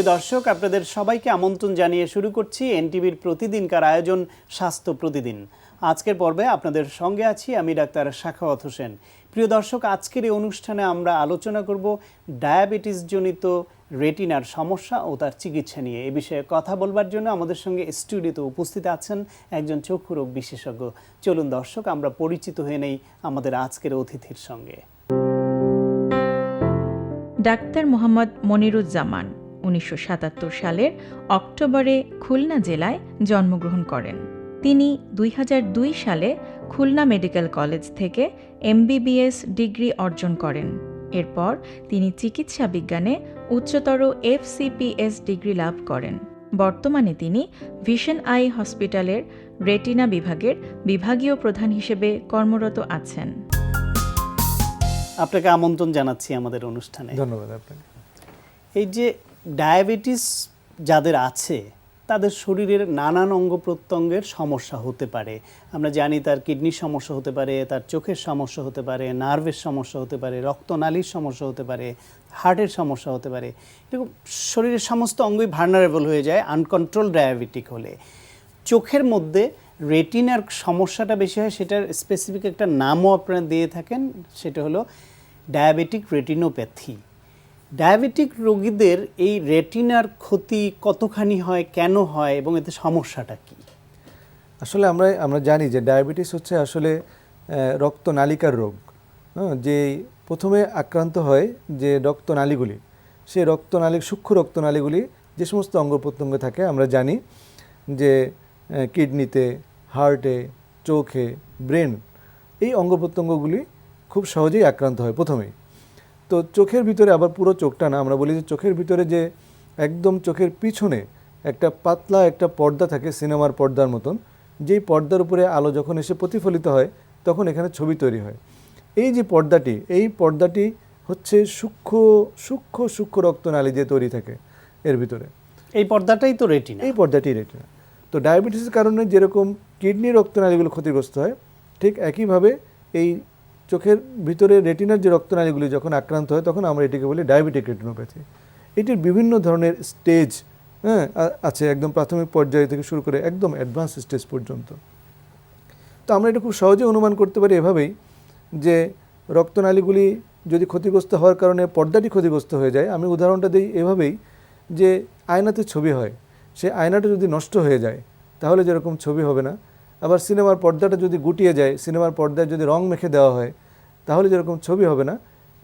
প্রিয় দর্শক, আপনাদের সবাইকে আমন্ত্রণ জানিয়ে শুরু করছি এনটিভির প্রতিদিনকার আয়োজন স্বাস্থ্য প্রতিদিন। আজকের পর্বে আপনাদের সঙ্গে আছি আমি ডাক্তার শাখাওয়াত হোসেন। প্রিয় দর্শক, আজকের এই অনুষ্ঠানে আমরা আলোচনা করব ডায়াবেটিস জনিত রেটিনার সমস্যা ও তার চিকিৎসা নিয়ে। এ বিষয়ে কথা বলবার জন্য আমাদের সঙ্গে স্টুডিওতে উপস্থিত আছেন একজন চক্ষু রোগ বিশেষজ্ঞ। চলুন দর্শক, আমরা পরিচিত হয়ে নেই আমাদের আজকের অতিথির সঙ্গে। ডাক্তার মোহাম্মদ মনিরুজ্জামান। উনিশশো সাতাত্তর সালের অক্টোবরে খুলনা জেলায় জন্মগ্রহণ করেন। তিনি দুই সালে খুলনা মেডিকেল কলেজ থেকে এমবিবিএস ডিগ্রি অর্জন করেন। এরপর তিনি চিকিৎসা বিজ্ঞানে উচ্চতর এফসিপিএস ডিগ্রি লাভ করেন। বর্তমানে তিনি ভিশন আই হসপিটালের রেটিনা বিভাগের বিভাগীয় প্রধান হিসেবে কর্মরত আছেন। আপনাকে আমন্ত্রণ জানাচ্ছি আমাদের অনুষ্ঠানে। ধন্যবাদ আপনাকে। এই যে ডায়াবেটিস যাদের আছে, তাদের শরীরের নানান অঙ্গ প্রত্যঙ্গের সমস্যা হতে পারে। আমরা জানি তার কিডনির সমস্যা হতে পারে, তার চোখের সমস্যা হতে পারে, নার্ভের সমস্যা হতে পারে, রক্তনালীর সমস্যা হতে পারে, হার্টের সমস্যা হতে পারে। এরকম শরীরের সমস্ত অঙ্গই ভার্নারেবল হয়ে যায় আনকন্ট্রোল ডায়াবেটিক হলে। চোখের মধ্যে রেটিনার সমস্যাটা বেশি হয়, সেটার স্পেসিফিক একটা নামও আপনারা দিয়ে থাকেন, সেটা হলো ডায়াবেটিক রেটিনোপ্যাথি ডায়াবেটিক রোগীদের এই রেটিনার ক্ষতি কতখানি হয় কেন হয় এবং এতে সমস্যাটা কি? আসলে আমরা আমরা জানি যে ডায়াবেটিস হচ্ছে আসলে আহ, রক্তনালিকার রোগ। হ্যাঁ, যে প্রথমে আক্রান্ত হয় যে রক্তনালীগুলি সেই রক্তনালী সূক্ষ্ম রক্তনালীগুলি যে সমস্ত অঙ্গ প্রত্যঙ্গ থাকে আমরা জানি যে কিডনিতে হার্টে চোখে ব্রেন এই অঙ্গ প্রত্যঙ্গগুলি খুব সহজেই আক্রান্ত হয় প্রথমেই। তো চোখের ভিতরে আবার পুরো চোখটা না আমরা বলি যে চোখের ভিতরে যে একদম চোখের পিছনে একটা পাতলা একটা পর্দা থাকে সিনেমার পর্দার মতন যেই পর্দার উপরে আলো যখন এসে প্রতিফলিত হয় তখন এখানে ছবি তৈরি হয়। এই যে পর্দাটি এই পর্দাটি হচ্ছে সূক্ষ্ম সূক্ষ্ম সূক্ষ্ম রক্তনালী দিয়ে তৈরি থাকে এর ভিতরে। এই পর্দাটাই তো রেটিনা। এই পর্দাটি রেটিনা। তো ডায়াবেটিসের কারণে যেরকম কিডনি রক্তনালীগুলো ক্ষতিগ্রস্ত হয় ঠিক একইভাবে এই চোখের ভিতরে রেটিনার যে রক্তনালীগুলি যখন আক্রান্ত হয়, তখন আমরা এটিকে বলি ডায়াবেটিক রেটিনোপ্যাথি এটির বিভিন্ন ধরনের স্টেজ হ্যাঁ আছে একদম প্রাথমিক পর্যায় থেকে শুরু করে একদম অ্যাডভান্স স্টেজ পর্যন্ত। তো আমরা এটা খুব সহজে অনুমান করতে পারি এভাবেই যে রক্তনালীগুলি যদি ক্ষতিগ্রস্ত হওয়ার কারণে পর্দাটি ক্ষতিগ্রস্ত হয়ে যায়, আমি উদাহরণটা দিই এভাবেই যে আয়নাতে ছবি হয়, সে আয়নাটা যদি নষ্ট হয়ে যায়, তাহলে যেরকম ছবি হবে না আবার সিনেমার পর্দাটা যদি গুটিয়ে যায় সিনেমার পর্দায় যদি রং মেখে দেওয়া হয় তাহলে যেরকম ছবি হবে না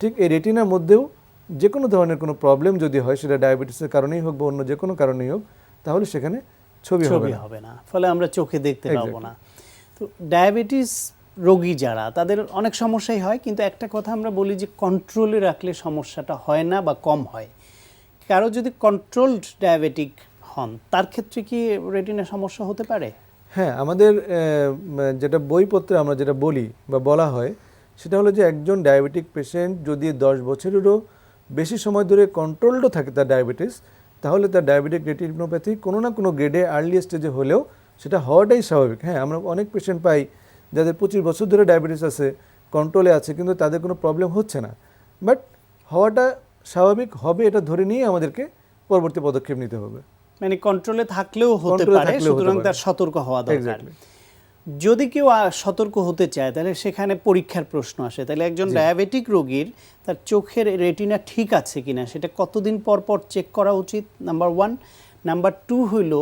ঠিক এই রেটিনার মধ্যেও যে কোনো ধরনের কোনো প্রবলেম যদি হয় সেটা ডায়াবেটিসের কারণেই হোক বা অন্য যে কোনো কারণেই হোক তাহলে সেখানে ছবি ছবি হবে না। ফলে আমরা চোখে দেখতে পাবো না। তো ডায়াবেটিস রোগী যারা তাদের অনেক সমস্যাই হয় কিন্তু একটা কথা আমরা বলি যে কন্ট্রোলে রাখলে সমস্যাটা হয় না বা কম হয়। কারও যদি কন্ট্রোলড ডায়াবেটিক হন তার ক্ষেত্রে কি রেটিনা সমস্যা হতে পারে? হ্যাঁ আমাদের যেটা বইপত্রে আমরা যেটা বলি বা বলা হয়, সেটা হলো যে একজন ডায়াবেটিক পেশেন্ট যদি দশ বছরেরও বেশি সময় ধরে কন্ট্রোলডও থাকে তার ডায়াবেটিস তাহলে তার ডায়াবেটিক রেটিনোপ্যাথি কোনো না কোনো গ্রেডে আর্লি স্টেজে হলেও সেটা হওয়াটাই স্বাভাবিক। হ্যাঁ আমরা অনেক পেশেন্ট পাই যাদের পঁচিশ বছর ধরে ডায়াবেটিস আছে কন্ট্রোলে আছে, কিন্তু তাদের কোনো প্রবলেম হচ্ছে না। বাট হওয়াটা স্বাভাবিক হবে এটা ধরে নিয়ে আমাদেরকে পরবর্তী পদক্ষেপ নিতে হবে। মানে কন্ট্রোলে থাকলেও হতে পারে সুতরাং তার সতর্ক হওয়া দরকার। যদি কেউ সতর্ক হতে চায় তাহলে সেখানে পরীক্ষার প্রশ্ন আসে। তাহলে একজন ডায়াবেটিক রোগীর তার চোখের রেটিনা ঠিক আছে কিনা সেটা কতদিন পর পর চেক করা উচিত? নাম্বার ওয়ান নাম্বার টু হইল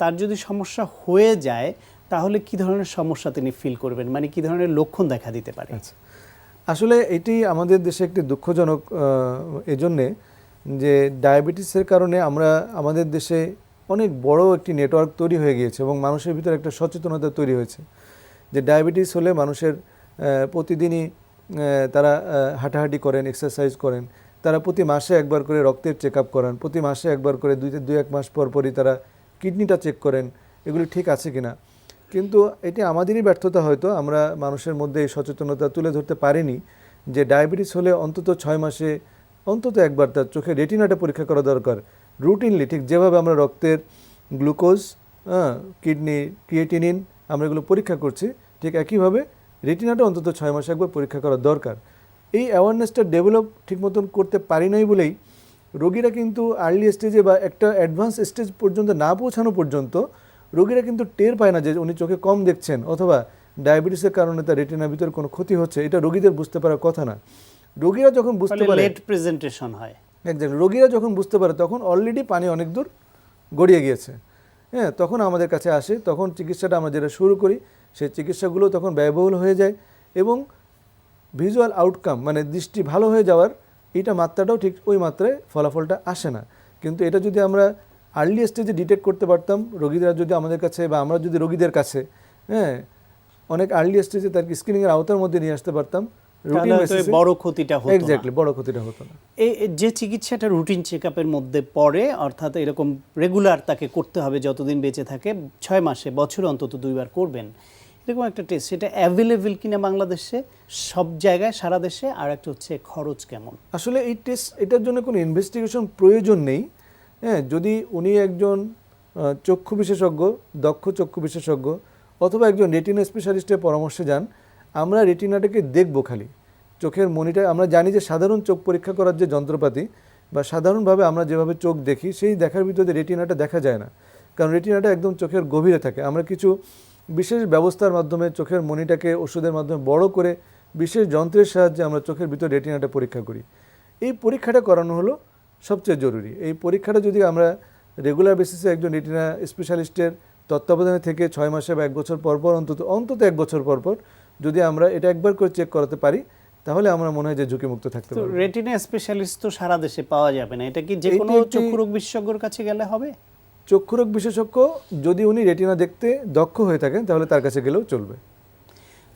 তার যদি সমস্যা হয়ে যায় তাহলে কি ধরনের সমস্যা তিনি ফিল করবেন? মানে কি ধরনের লক্ষণ দেখা দিতে পারে? আচ্ছা। আসলে এটি আমাদের দেশে একটি দুঃখজনক এজন্যে যে ডায়াবেটিসের কারণে আমরা আমাদের দেশে অনেক বড় একটি নেটওয়ার্ক তৈরি হয়ে গিয়েছে এবং মানুষের ভিতরে একটা সচেতনতা তৈরি হয়েছে। যে ডায়াবেটিস হলে মানুষের প্রতিদিনই তারা হাঁটাহাঁটি করেন এক্সারসাইজ করেন, তারা প্রতি মাসে একবার করে রক্তের চেক আপ করান, প্রতি মাসে একবার করে দুই দুই, এক মাস পর পরই তারা কিডনিটা চেক করেন, এগুলি ঠিক আছে কিনা? কিন্তু এটি আমাদেরই ব্যর্থতা হয়তো, আমরা মানুষের মধ্যে এই সচেতনতা তুলে ধরতে পারিনি যে ডায়াবেটিস হলে অন্তত ছয় মাসে অন্তত একবার তার চোখে রেটিনাটা পরীক্ষা করা দরকার। রুটিনলি ঠিক যেভাবে আমরা রক্তের গ্লুকোজ হ্যাঁ কিডনি, ক্রিয়েটিনিন আমরা এগুলো পরীক্ষা করছি, ঠিক একইভাবে রেটিনাটা অন্তত ছয় মাসে একবার পরীক্ষা করা দরকার। এই অ্যাওয়ারনেসটা ডেভেলপ ঠিক মতন করতে পারি নাই বলেই রোগীরা কিন্তু আর্লি স্টেজে বা একটা অ্যাডভান্স স্টেজ পর্যন্ত না পৌঁছানো পর্যন্ত রোগীরা কিন্তু টের পায় না যে উনি চোখে কম দেখছেন অথবা ডায়াবেটিসের কারণে তার রেটিনার ভিতরে কোনো ক্ষতি হচ্ছে। এটা রোগীদের বুঝতে পারার কথা না। রোগীরা যখন বুঝতে পারে লেট প্রেজেন্টেশন হয়। একজাক্টলি রোগীরা যখন বুঝতে পারে তখন অলরেডি পানি অনেক দূর গড়িয়ে গিয়েছে। হ্যাঁ তখন আমাদের কাছে আসে তখন চিকিৎসাটা আমরা যেটা শুরু করি সেই চিকিৎসাগুলো তখন ব্যয়বহুল হয়ে যায় এবং ভিজুয়াল আউটকাম মানে দৃষ্টি ভালো হয়ে যাওয়ার এইটা মাত্রাটাও ঠিক ওই মাত্রায় ফলাফলটা আসে না। কিন্তু এটা যদি আমরা আর্লি স্টেজে ডিটেক্ট করতে পারতাম রোগীরা যদি আমাদের কাছে বা আমরা যদি রোগীদের কাছে হ্যাঁ অনেক আর্লি স্টেজে তার স্ক্রিনিংয়ের আওতার মধ্যে নিয়ে আসতে পারতাম তাহলে হয়তো এই বড় ক্ষতিটা হতো না। এক্স্যাক্টলি বড় ক্ষতিটা হতো না। এই এই যে চিকিৎসাটা রুটিন চেকআপের মধ্যে পড়ে অর্থাৎ এরকম রেগুলার তাকে করতে হবে যতদিন বেঁচে থাকে ছয় মাসে বছর অন্তত দুইবার করবেন। এরকম একটা টেস্ট সেটা অ্যাভেলেবেল কিনা বাংলাদেশে সব জায়গায় সারা দেশে আর একটা হচ্ছে খরচ কেমন? আসলে এই টেস্ট এটার জন্য কোনো ইনভেস্টিগেশন প্রয়োজন নেই। হ্যাঁ যদি উনি একজন চক্ষু বিশেষজ্ঞ দক্ষ চক্ষু বিশেষজ্ঞ অথবা একজন রেটিনা স্পেশালিস্টের পরামর্শে যান আমরা রেটিনাটাকে দেখব খালি। চোখের মনিটা আমরা জানি যে সাধারণ চোখ পরীক্ষা করার যে যন্ত্রপাতি বা সাধারণভাবে আমরা যেভাবে চোখ দেখি, সেই দেখার ভিতরে রেটিনাটা দেখা যায় না। কারণ রেটিনাটা একদম চোখের গভীরে থাকে। আমরা কিছু বিশেষ ব্যবস্থার মাধ্যমে চোখের মনিটাকে ওষুধের মাধ্যমে বড় করে বিশেষ যন্ত্রের সাহায্যে আমরা চোখের ভিতর রেটিনাটা পরীক্ষা করি। এই পরীক্ষাটা করানো হলো সবচেয়ে জরুরি। এই পরীক্ষাটা যদি আমরা রেগুলার বেসিসে একজন রেটিনা স্পেশালিস্টের তত্ত্বাবধানে থেকে ছয় মাসে বা এক বছর পর পর অন্তত অন্তত এক বছর পর পর যদি আমরা এটা একবার করে চেক করাতে পারি তাহলে আমরা মনে হয় যে ঝুঁকিমুক্ত থাকতে পারব। রেটিনা স্পেশালিস্ট তো সারা দেশে পাওয়া যাবে না। এটা কি যে কোনো একটি- চক্ষুরোগ বিশেষজ্ঞর কাছে গেলে হবে? চক্ষুরোগ বিশেষজ্ঞ যদি উনি রেটিনা দেখতে দক্ষ হয়ে থাকেন তাহলে তার কাছে গেলেও চলবে।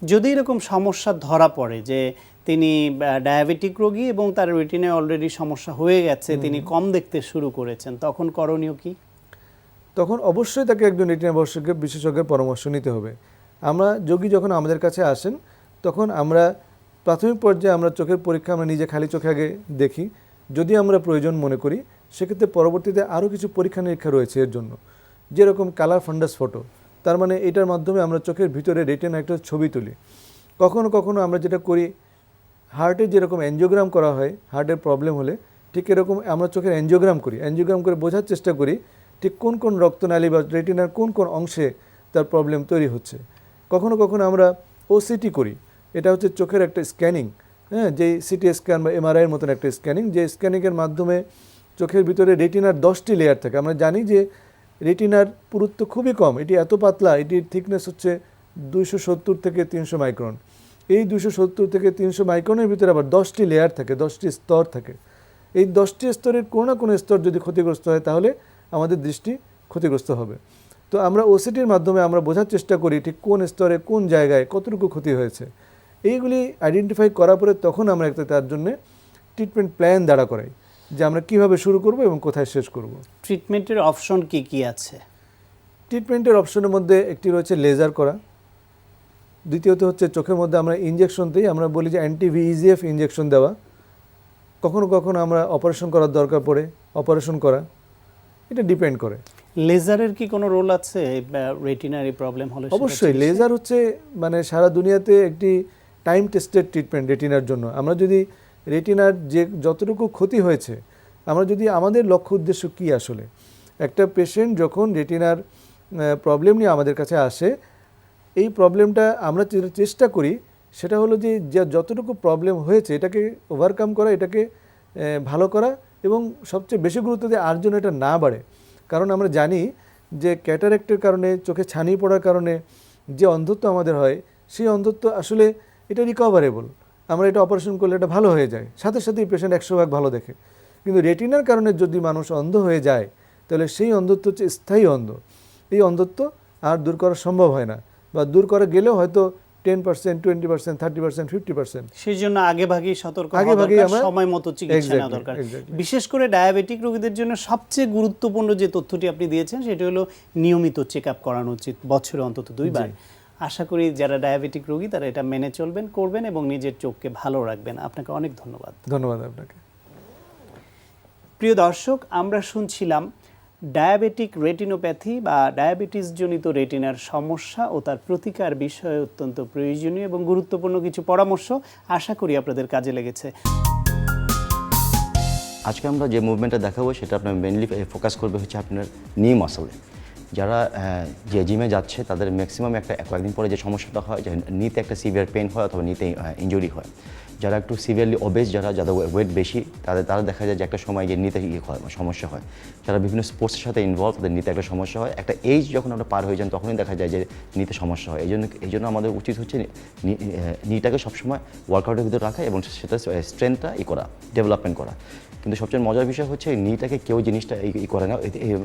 যদি এরকম সমস্যা ধরা পড়ে যে তিনি ডায়াবেটিক রোগী এবং তার রেটিনায় অলরেডি সমস্যা হয়ে গেছে তিনি কম দেখতে শুরু করেছেন তখন করণীয় কি? তখন অবশ্যই তাকে একজন রেটিনা বিশেষজ্ঞ বিশেষজ্ঞের পরামর্শ নিতে হবে। আমরা যোগী যখন আমাদের কাছে আসেন, তখন আমরা প্রাথমিক পর্যায়ে আমরা চোখের পরীক্ষা আমরা নিজে খালি চোখে আগে দেখি। যদি আমরা প্রয়োজন মনে করি, সেক্ষেত্রে পরবর্তীতে আরও কিছু পরীক্ষা নিরীক্ষা রয়েছে এর জন্য। যেরকম কালার ফান্ডাস ফটো, তার মানে এটার মাধ্যমে আমরা চোখের ভিতরে রেটিনা একটা ছবি তুলি। কখনো কখনো আমরা যেটা করি, হার্টের যেরকম অ্যাঞ্জিওগ্রাম করা হয়, হার্টের প্রবলেম হলে ঠিক এরকম আমরা চোখের অ্যাঞ্জিওগ্রাম করি। অ্যাঞ্জিওগ্রাম করে বোঝার চেষ্টা করি, ঠিক কোন কোন রক্তনালী বা রেটিনার কোন কোন অংশে তার প্রবলেম তৈরি হচ্ছে। কখনো কখনো আমরা ওসিটি করি। এটা হচ্ছে চোখের একটা স্ক্যানিং হ্যাঁ যে সিটি স্ক্যান বা এমআরআইয়ের মতন একটা স্ক্যানিং যে স্ক্যানিংয়ের মাধ্যমে চোখের ভিতরে রেটিনার দশটি লেয়ার থাকে। আমরা জানি যে রেটিনার পুরুত্ব খুবই কম, এটি এত পাতলা, এটির থিকনেস হচ্ছে দুইশো সত্তর থেকে তিনশো মাইক্রন এই দুশো সত্তর থেকে তিনশো মাইক্রনের ভিতরে আবার দশটি লেয়ার থাকে, দশটি স্তর থাকে। এই দশটি স্তরের কোনো না কোনো স্তর যদি ক্ষতিগ্রস্ত হয়, তাহলে আমাদের দৃষ্টি ক্ষতিগ্রস্ত হবে। তো আমরা ওসিটির মাধ্যমে আমরা বোঝার চেষ্টা করি ঠিক কোন স্তরে কোন জায়গায় কতটুকু ক্ষতি হয়েছে। এইগুলি আইডেন্টিফাই করার পরে তখন আমরা একটা তার জন্য ট্রিটমেন্ট প্ল্যান দাঁড়া করাই যে আমরা কীভাবে শুরু করব এবং কোথায় শেষ করব। ট্রিটমেন্টের অপশন কি কি আছে? ট্রিটমেন্টের অপশনের মধ্যে একটি রয়েছে লেজার করা। দ্বিতীয়ত হচ্ছে চোখের মধ্যে আমরা ইঞ্জেকশন দিই আমরা বলি যে অ্যান্টি ভিইজিএফ ইঞ্জেকশন দেওয়া। কখনো কখনো আমরা অপারেশন করার দরকার পড়ে অপারেশন করা। এটা ডিপেন্ড করে। লেজারের কি কোনো রোল আছে? রেটিনার এই প্রবলেম হলে অবশ্যই লেজার হচ্ছে মানে সারা দুনিয়াতে একটি টাইম টেস্টেড ট্রিটমেন্ট রেটিনার জন্য। আমরা যদি রেটিনার যে যতটুকু ক্ষতি হয়েছে আমরা যদি আমাদের লক্ষ্য উদ্দেশ্য কী আসলে? একটা পেশেন্ট যখন রেটিনার প্রবলেম নিয়ে আমাদের কাছে আসে এই প্রবলেমটা আমরা চেষ্টা করি সেটা হলো যে যা যতটুকু প্রবলেম হয়েছে এটাকে ওভারকাম করা এটাকে ভালো করা এবং সবচেয়ে বেশি গুরুত্ব দিয়ে আর জন্য এটা না বাড়ে। কারণ আমরা জানি যে ক্যাটারেক্টের কারণে, চোখে ছানি পড়ার কারণে যে অন্ধত্ব আমাদের হয়, সেই অন্ধত্ব আসলে এটা রিকভারেবল আমরা এটা অপারেশন করলে এটা ভালো হয়ে যায়। সাথে সাথেই পেশেন্ট একশো ভাগ ভালো দেখে। কিন্তু রেটিনার কারণে যদি মানুষ অন্ধ হয়ে যায়, তাহলে সেই অন্ধত্ব হচ্ছে স্থায়ী অন্ধ। এই অন্ধত্ব আর দূর করা সম্ভব হয় না। বা দূর করা গেলেও হয়তো ten percent twenty percent thirty percent fifty percent সেই জন্য আগে ভাগেই সতর্ক আগেভাগেই দরকার, সময় মতো চিকিৎসা নেওয়া দরকার। বিশেষ করে ডায়াবেটিক রোগীদের জন্য সবচেয়ে গুরুত্বপূর্ণ যে তথ্যটি আপনি দিয়েছেন সেটি হলো নিয়মিত চেক আপ করানো উচিত বছরে অন্তত দুইবার। আশা করি যারা ডায়াবেটিক রোগী তারা এটা মেনে চলবেন করবেন এবং নিজের চোখকে ভালো রাখবেন। আপনাকে অনেক ধন্যবাদ। ধন্যবাদ আপনাকে। প্রিয় দর্শক আমরা শুনছিলাম ডায়াবেটিক রেটিনোপ্যাথি বা ডায়াবেটিস জনিত রেটিনার সমস্যা ও তার প্রতিকার বিষয়ে অত্যন্ত প্রয়োজনীয় এবং গুরুত্বপূর্ণ কিছু পরামর্শ আশা করি আপনাদের কাজে লেগেছে। আজকে আমরা যে মুভমেন্টটা দেখাবো সেটা আপনার মেনলি ফোকাস করবে হচ্ছে আপনার নি মাসলে যারা যে জিমে যাচ্ছে, তাদের ম্যাক্সিমাম একটা কয়েকদিন পরে যে সমস্যাটা হয়, যে নিতে একটা সিভিয়ার পেন হয় অথবা নিতে ইঞ্জুরি হয়। যারা একটু সিভিয়ারলি ওবেস যারা, যাদের ওয়েট বেশি, তাদের, তারা দেখা যায় যে একটা সময় গিয়ে নিতে ইয়ে হয়, সমস্যা হয়। যারা বিভিন্ন স্পোর্টসের সাথে ইনভলভ তাদের নিতে একটা সমস্যা হয়। একটা এজ যখন আমরা পার হয়ে যান তখনই দেখা যায় যে নিতে সমস্যা হয়। এই জন্য এই জন্য আমাদের উচিত হচ্ছে নিটাকে সবসময় ওয়ার্কআউটের ভিতরে রাখা এবং সেটা স্ট্রেংথটা ই করা ডেভেলপমেন্ট করা। কিন্তু সবচেয়ে মজার বিষয় হচ্ছে নিটাকে কেউ জিনিসটা ই- ই করে না।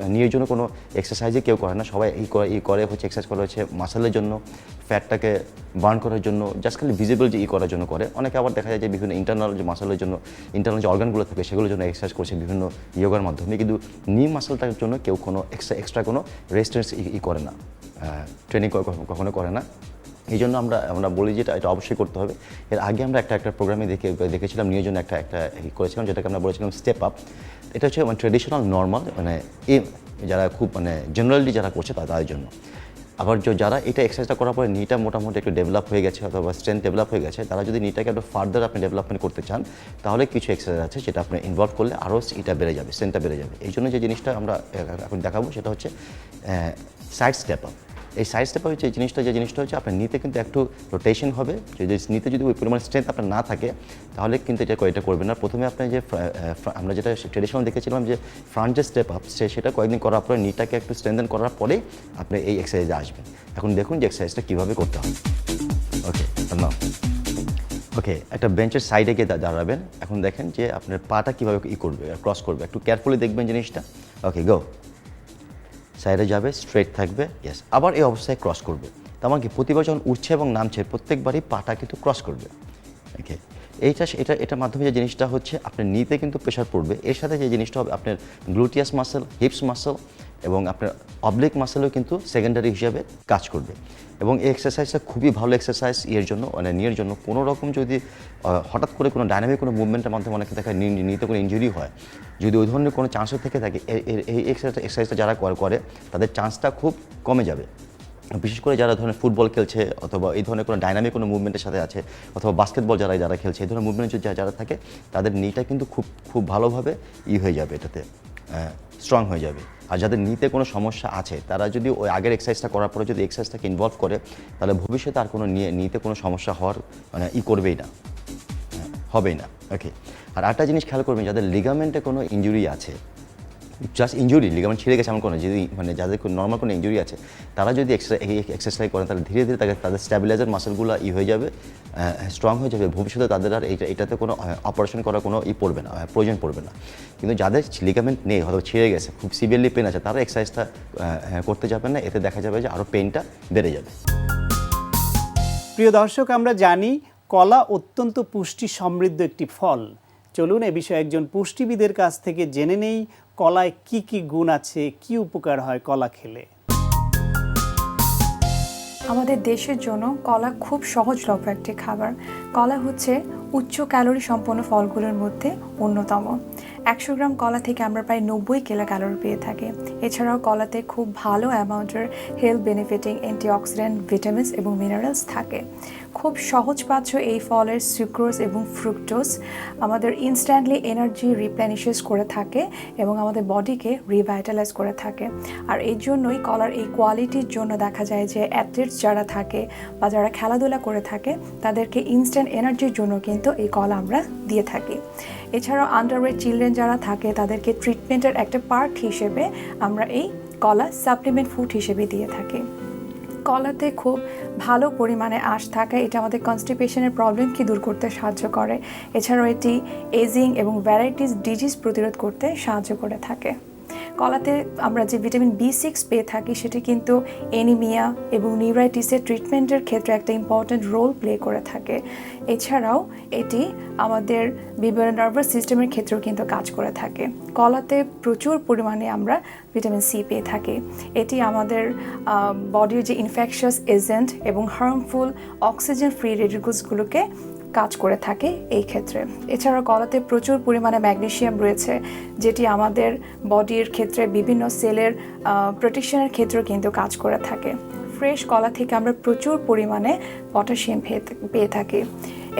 নিয়ের জন্য কোনো এক্সারসাইজে কেউ করে না। সবাই এই করে ই করে হচ্ছে এক্সারসাইজ করা হচ্ছে মাসালের জন্য ফ্যাটটাকে বার্ন করার জন্য জাস্ট খালি ভিজিবল যে ই করার জন্য করে। অনেকে আবার দেখা যায় যে বিভিন্ন ইন্টারনাল যে মাসালের জন্য ইন্টারনাল যে অর্গানগুলো থাকে সেগুলোর জন্য এক্সারসাইজ করছে বিভিন্ন যোগার মাধ্যমে। কিন্তু নি মাসালটার জন্য কেউ কোনো এক্সট্রা এক্সট্রা কোনো রেস্টেন্স ই করে না। ট্রেনিং কখনো করে না। এই জন্য আমরা আমরা বলি যে এটা অবশ্যই করতে হবে। এর আগে আমরা একটা একটা প্রোগ্রামে দেখে, দেখেছিলাম নিয়ে জন্য একটা একটা করেছিলাম, যেটাকে আমরা বলেছিলাম স্টেপ আপ এটা হচ্ছে মানে ট্রেডিশনাল নর্মাল মানে এম যারা খুব মানে জেনারেলি যারা করছে তাদের জন্য। আবার যারা এটা এক্সারসাইজটা করার পরে নিটা মোটামুটি একটু ডেভেলপ হয়ে গেছে, অথবা স্ট্রেংথ ডেভেলপ হয়ে গেছে, তারা যদি নিটাকে একটু ফার্দার আপনি ডেভেলপমেন্ট করতে চান, তাহলে কিছু এক্সারসাইজ আছে যেটা আপনি ইনভলভ করলে আরও এটা বেড়ে যাবে স্ট্রেংথটা বেড়ে যাবে। এই জন্য যে জিনিসটা আমরা এখন দেখাবো সেটা হচ্ছে সাইড স্টেপ আপ এই সাইড স্টেপ হচ্ছে, এই জিনিসটা, যে জিনিসটা হচ্ছে আপনার নিতে কিন্তু একটু রোটেশন হবে। যদি নিতে যদি ওই পরিমাণ স্ট্রেংথ আপনার না থাকে, তাহলে কিন্তু এটা এটা করবেন না। প্রথমে আপনি যে আমরা যেটা ট্রেডিশনাল দেখেছিলাম যে ফ্রন্ট যে স্টেপ আপ সেটা কয়েকদিন করার পরে নিটাকে একটু স্ট্রেংথেন করার পরেই আপনি এই এক্সারসাইজে আসবেন। এখন দেখুন যে এক্সারসাইজটা কীভাবে করতে হবে ওকে নাও ওকে একটা বেঞ্চের সাইডে গিয়ে দাঁড়াবেন। এখন দেখেন যে আপনার পাটা কীভাবে ই করবে ক্রস করবে। একটু কেয়ারফুলি দেখবেন জিনিসটা। ওকে গো সাইডে যাবে স্ট্রেট থাকবে ইয়েস আবার এই অবস্থায় ক্রস করবে। তেমন মানে কি? প্রতিবার যখন উঠছে এবং নামছে, প্রত্যেকবারই পাটা কিন্তু ক্রস করবে। ওকে এইটা এটা এটার মাধ্যমে যে জিনিসটা হচ্ছে আপনার নিতে কিন্তু প্রেশার পড়বে। এর সাথে যে জিনিসটা হবে, আপনার গ্লুটিয়াস মাসেল হিপস মাসেল এবং আপনার অবলিক মাসেলও কিন্তু সেকেন্ডারি হিসাবে কাজ করবে। এবং এই এক্সারসাইজটা খুবই ভালো এক্সারসাইজ ইয়ের জন্য মানে নিয়ের জন্য। কোনো রকম যদি হঠাৎ করে কোনো ডাইনামিক কোনো মুভমেন্টের মাধ্যমে অনেকে দেখা নিতে কোনো ইঞ্জুরি হয়, যদি ওই ধরনের কোনো চান্সও থেকে থাকে এই এক্সারসাইজটা যারা করে তাদের চান্সটা খুব কমে যাবে। বিশেষ করে যারা ধরনের ফুটবল খেলছে অথবা এই ধরনের কোনো ডাইনামিক কোনো মুভমেন্টের সাথে আছে অথবা বাস্কেটবল যারা যারা খেলছে এই ধরনের মুভমেন্ট যদি যারা থাকে তাদের নিটা কিন্তু খুব খুব ভালোভাবে ই হয়ে যাবে এটাতে স্ট্রং হয়ে যাবে। আর যাদের নিতে কোনো সমস্যা আছে তারা যদি ওই আগের এক্সারসাইজটা করার পরে যদি এক্সারসাইজটাকে ইনভলভ করে তাহলে ভবিষ্যতে আর কোনো নিয়ে নিতে কোনো সমস্যা হওয়ার মানে ই করবেই না হ্যাঁ, হবেই না ওকে আর একটা জিনিস খেয়াল করবেন যাদের লিগামেন্টে কোনো ইঞ্জুরি আছে জাস্ট ইঞ্জুরি লিগামেন্ট ছিঁড়ে গেছে এমন কোনো, যদি মানে যাদের নর্মাল কোনো ইঞ্জুরি আছে, তারা যদি এক্সারসাইজ করেন তাহলে ধীরে ধীরে তাদের তাদের স্ট্যাবিলাইজার মাসেলগুলো ই হয়ে যাবে স্ট্রং হয়ে যাবে। ভবিষ্যতে তাদের আর এইটা, এটাতে কোনো অপারেশন করার কোনো ই পড়বে না প্রয়োজন পড়বে না। কিন্তু যাদের লিগামেন্ট নেই, হয়তো ছিঁড়ে গেছে, খুব সিভিয়ারলি পেন আছে, তারা এক্সারসাইজটা করতে যাবেন না, এতে দেখা যাবে যে আরও পেনটা বেড়ে যাবে। প্রিয় দর্শক, আমরা জানি কলা অত্যন্ত পুষ্টি সমৃদ্ধ একটি ফল। চলুন এ বিষয়ে একজন পুষ্টিবিদের কাছ থেকে জেনে নেই। কলায় কি কি গুণ আছে, কি উপকার হয় কলা খেলে? আমাদের দেশের জন্য কলা খুব সহজলভ্য একটি খাবার। কলা হচ্ছে উচ্চ ক্যালোরি সম্পন্ন ফলগুলোর মধ্যে অন্যতম। একশো গ্রাম কলা থেকে আমরা প্রায় নব্বই কিলো ক্যালোরি পেয়ে থাকি। এছাড়াও কলাতে খুব ভালো অ্যামাউন্টের হেলথ বেনিফিটিং অ্যান্টিঅক্সিডেন্ট ভিটামিনস এবং মিনারেলস থাকে। খুব সহজপাচ্য এই ফলের সুক্রোজ এবং ফ্রুক্টোজ আমাদের ইনস্ট্যান্টলি এনার্জি রিপ্লেনিশেস করে থাকে এবং আমাদের বডিকে রিভাইটালাইজ করে থাকে। আর এই জন্যই কলার এই কোয়ালিটির জন্য দেখা যায় যে অ্যাথলেটস যারা থাকে বা যারা খেলাধুলা করে থাকে, তাদেরকে ইনস্ট্যান্ট এনার্জির জন্য কিন্তু এই কলা আমরা দিয়ে থাকি। এছাড়াও আন্ডারওয়ে চিলড্রেন যারা থাকে, তাদেরকে ট্রিটমেন্টের একটা পার্ট হিসেবে আমরা এই কলা সাপ্লিমেন্ট ফুড হিসেবে দিয়ে থাকি। কলাতে খুব ভালো পরিমাণে আঁশ থাকায় এটা আমাদের কনস্টিপেশনের প্রবলেমকে দূর করতে সাহায্য করে। এছাড়াও এটি এজিং এবং ভ্যারাইটিস ডিজিজ প্রতিরোধ করতে সাহায্য করে থাকে। কলাতে আমরা যে ভিটামিন বি সিক্স পেয়ে থাকি, সেটি কিন্তু এনিমিয়া এবং নিউরাইটিসের ট্রিটমেন্টের ক্ষেত্রে একটা ইম্পর্ট্যান্ট রোল প্লে করে থাকে। এছাড়াও এটি আমাদের বিভিন্ন নার্ভাস সিস্টেমের ক্ষেত্রেও কিন্তু কাজ করে থাকে। কলাতে প্রচুর পরিমাণে আমরা ভিটামিন সি পেয়ে থাকি। এটি আমাদের বডির যে ইনফেকশাস এজেন্ট এবং হার্মফুল অক্সিজেন ফ্রি রেডিকুলসগুলোকে কাজ করে থাকে এই ক্ষেত্রে। এছাড়াও কলাতে প্রচুর পরিমাণে ম্যাগনেসিয়াম রয়েছে, যেটি আমাদের বডির ক্ষেত্রে বিভিন্ন সেলের প্রোটেকশনের ক্ষেত্রেও কিন্তু কাজ করে থাকে। ফ্রেশ কলা থেকে আমরা প্রচুর পরিমাণে পটাশিয়াম পেয়ে পেয়ে থাকি।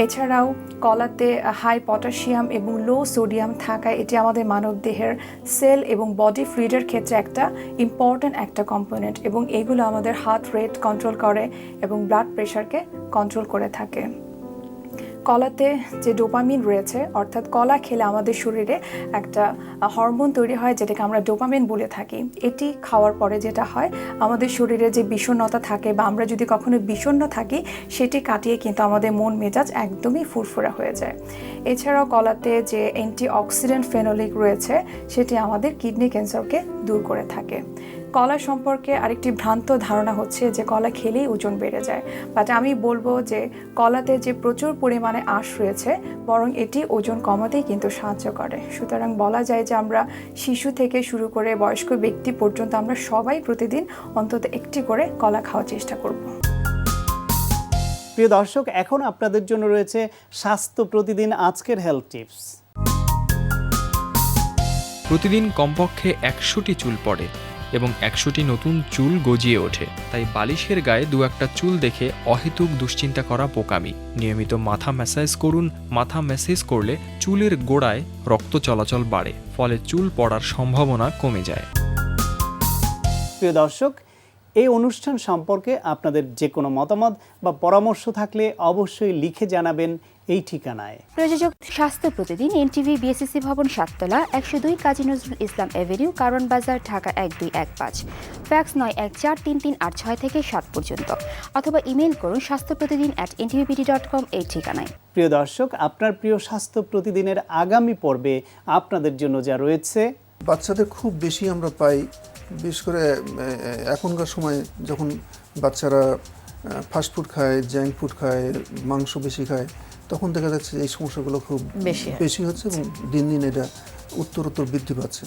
এছাড়াও কলাতে হাই পটাশিয়াম এবং লো সোডিয়াম থাকায় এটি আমাদের মানবদেহের সেল এবং বডি ফ্লুইডের ক্ষেত্রে একটা ইম্পর্ট্যান্ট একটা কম্পোনেন্ট এবং এগুলো আমাদের হার্ট রেট কন্ট্রোল করে এবং ব্লাড প্রেশারকে কন্ট্রোল করে থাকে। কলাতে যে ডোপামিন রয়েছে, অর্থাৎ কলা খেলে আমাদের শরীরে একটা হরমোন তৈরি হয় যেটাকে আমরা ডোপামিন বলে থাকি। এটি খাওয়ার পরে যেটা হয়, আমাদের শরীরে যে বিষণ্ণতা থাকে বা আমরা যদি কখনো বিষণ্ণ থাকি, সেটি কাটিয়ে কিন্তু আমাদের মন মেজাজ একদমই ফুরফুরা হয়ে যায়। এছাড়াও কলাতে যে অ্যান্টি অক্সিডেন্ট ফেনোলিক রয়েছে, সেটি আমাদের কিডনি ক্যান্সারকে দূর করে থাকে। কলা সম্পর্কে আরেকটি ভ্রান্ত ধারণা হচ্ছে যে কলা খেলেই ওজন বেড়ে যায়। বাট আমি বলব যে কলাতে যে প্রচুর পরিমাণে আঁশ রয়েছে বরং এটি ওজন কমাতেই কিন্তু সাহায্য করে। সুতরাং বলা যায় যে আমরা শিশু থেকে শুরু করে বয়স্ক ব্যক্তি পর্যন্ত আমরা সবাই প্রতিদিন অন্তত একটি করে কলা খাওয়ার চেষ্টা করব। প্রিয় দর্শক এখন আপনাদের জন্য রয়েছে স্বাস্থ্য প্রতিদিন আজকের হেলথ টিপস প্রতিদিন কমপক্ষে একশোটি চুল পড়ে। এবং একশোটি নতুন চুল গজিয়ে ওঠে। তাই বালিশের গায়ে দু একটা চুল দেখে অহেতুক দুশ্চিন্তা করা বোকামি। নিয়মিত মাথা ম্যাসাজ করুন, মাথা ম্যাসেজ করলে চুলের গোড়ায় রক্ত চলাচল বাড়ে, ফলে চুল পড়ার সম্ভাবনা কমে যায়। প্রিয় দর্শক, এই অনুষ্ঠান সম্পর্কে আপনাদের যে কোনো মতামত বা পরামর্শ থাকলে অবশ্যই লিখে জানাবেন এই ঠিকানায়। প্রযোজক স্বাস্থ্য প্রতিদিন এনটিভি বিএসসি ভবন সাততলা একশো দুই কাজী নজরুল ইসলাম এভিনিউ কারণ বাজার ঢাকা এক দুই এক পাঁচ। ফ্যাক্স নয় এক চার তিন তিন আট ছয় থেকে সাত পর্যন্ত। অথবা ইমেল করুন স্বাস্থ্য প্রতিদিন অ্যাট এনটিভিপিডি ডট কম এই ঠিকানায়। প্রিয় দর্শক আপনার প্রিয় স্বাস্থ্য প্রতিদিনের আগামী পর্বে আপনাদের জন্য যা রয়েছে। বাচ্চাদের খুব বেশি আমরা পাই বিশেষ করে এখনকার সময় যখন বাচ্চারা ফাস্ট ফুড খায় জাঙ্ক ফুড খায় মাংস বেশি খায় তখন দেখা যাচ্ছে এই সমস্যাগুলো খুব বেশি হচ্ছে। এবং দিন দিন এটা উত্তর উত্তর বৃদ্ধি পাচ্ছে।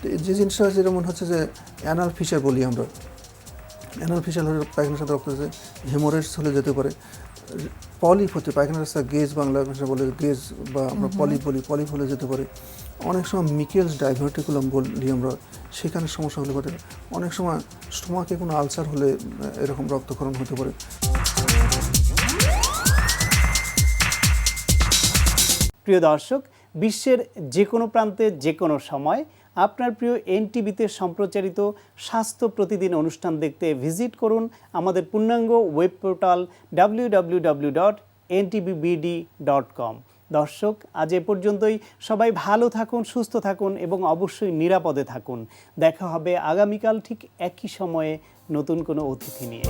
তো যে জিনিসটা হচ্ছে যেমন হচ্ছে যে অ্যানাল ফিশার বলি আমরা। অ্যানাল ফিশার হলে পায়খানার সাথে রক্ত হচ্ছে হেমোরেজ হলে যেতে পারে। পলিপ হতে পায়খানার রাস্তা গেজ বাংলা ভাষা বলে গেজ বা আমরা পলিপ বলি পলিপ হলে যেতে পারে। অনেক সময় মিকেলস ডাইভার্টিকুলাম বলি আমরা সেখানে সমস্যা হলে পারে অনেক সময় স্টোমাকে কোনো আলসার হলে এরকম রক্তক্ষরণ হতে পারে। প্রিয় দর্শক, বিশ্বের যে কোনো প্রান্তে যে কোনো সময় আপনার প্রিয় এনটিভিতে সম্প্রচারিত স্বাস্থ্য প্রতিদিন অনুষ্ঠান দেখতে ভিজিট করুন আমাদের পূর্ণাঙ্গ web portal W dot dot com. দর্শক, আজ এ পর্যন্তই। সবাই ভালো থাকুন, সুস্থ থাকুন এবং অবশ্যই নিরাপদে থাকুন। দেখা হবে আগামীকাল ঠিক একই সময়ে নতুন কোনো অতিথি নিয়ে।